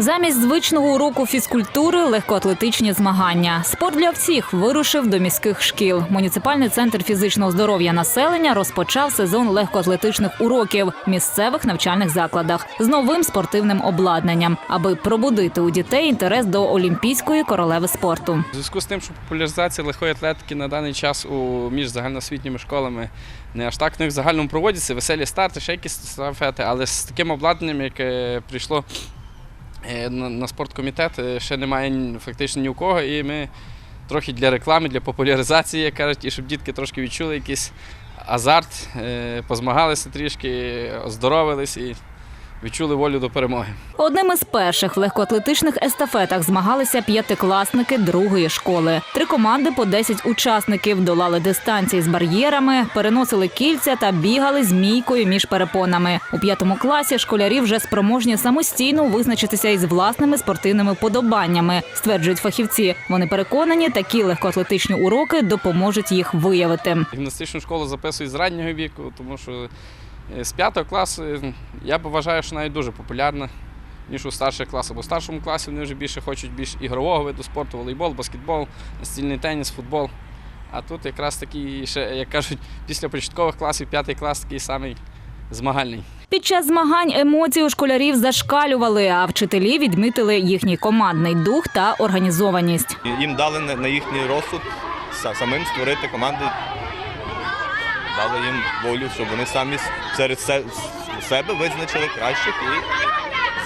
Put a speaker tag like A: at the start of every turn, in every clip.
A: Замість звичного уроку фізкультури легкоатлетичні змагання. Спорт для всіх вирушив до міських шкіл. Муніципальний центр фізичного здоров'я населення розпочав сезон легкоатлетичних уроків в місцевих навчальних закладах з новим спортивним обладнанням, аби пробудити у дітей інтерес до олімпійської королеви спорту.
B: У зв'язку з тим, що популяризація легкої атлетики на даний час у між загальноосвітніми школами не аж так в в загальному проводяться веселі старти, ще якісь стафети, але з таким обладнанням, яке прийшло на на спорткомітет, е, ще немає фактично ні у кого. І ми трохи для реклами, для популяризації, як кажуть, і щоб дітки трошки відчули якийсь азарт, е, позмагалися трішки, оздоровились і відчули волю до перемоги.
A: Одним із перших в легкоатлетичних естафетах змагалися п'ятикласники другої школи. Три команди по 10 учасників долали дистанції з бар'єрами, переносили кільця та бігали змійкою між перепонами. У п'ятому класі школярі вже спроможні самостійно визначитися із власними спортивними подобаннями, стверджують фахівці. Вони переконані, такі легкоатлетичні уроки допоможуть їх виявити.
B: Гімнастичну школу записують з раннього віку, тому що з п'ятого класу е, я б вважаю, що навіть дуже популярна, ніж у старших класах. Бо в старшому класі вони вже більше хочуть більш ігрового виду спорту, волейбол, баскетбол, настільний теніс, футбол. А тут якраз такий, ще, як кажуть, після початкових класів п'ятий клас такий самий змагальний.
A: Під час змагань емоції у школярів зашкалювали, а вчителі відмітили їхній командний дух та організованість.
C: Їм дали на на їхній розсуд самим створити команди, дали їм волю, щоб вони самі серед себе визначили кращих і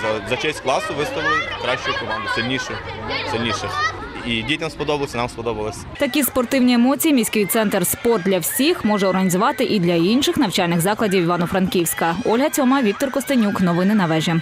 C: за, за честь класу виставили кращу команду, сильнішу, сильніших. І дітям сподобалося, нам сподобалось.
A: Такі спортивні емоції міський центр спорт для всіх може організувати і для інших навчальних закладів Івано-Франківська. Ольга Цьома, Віктор Костенюк. Новини на вежі.